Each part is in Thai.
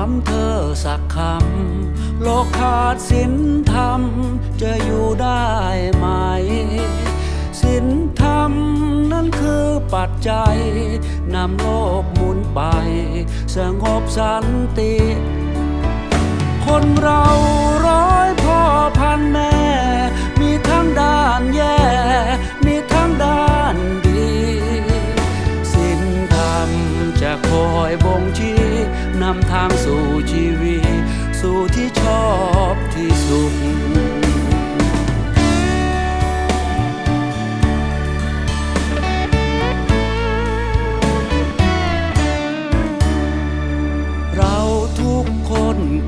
ามเธอสักคำ โลกขาดสินธรรม จะอยู่ได้ไหม สินธรรมนั้นคือปัจจัย นำโลกหมุนไป สงบสันติ คนเรา ชี้นำทางสู่ชีวิต สู่ที่ชอบที่สุข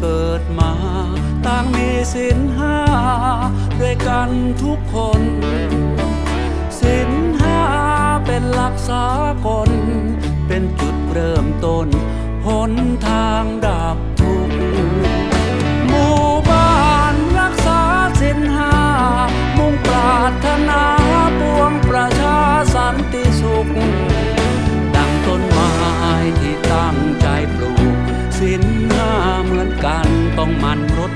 เกิดมาต่างมีสินห้าด้วยกันทุกคนสินห้าเป็นหลักสากล ต้องมันรถ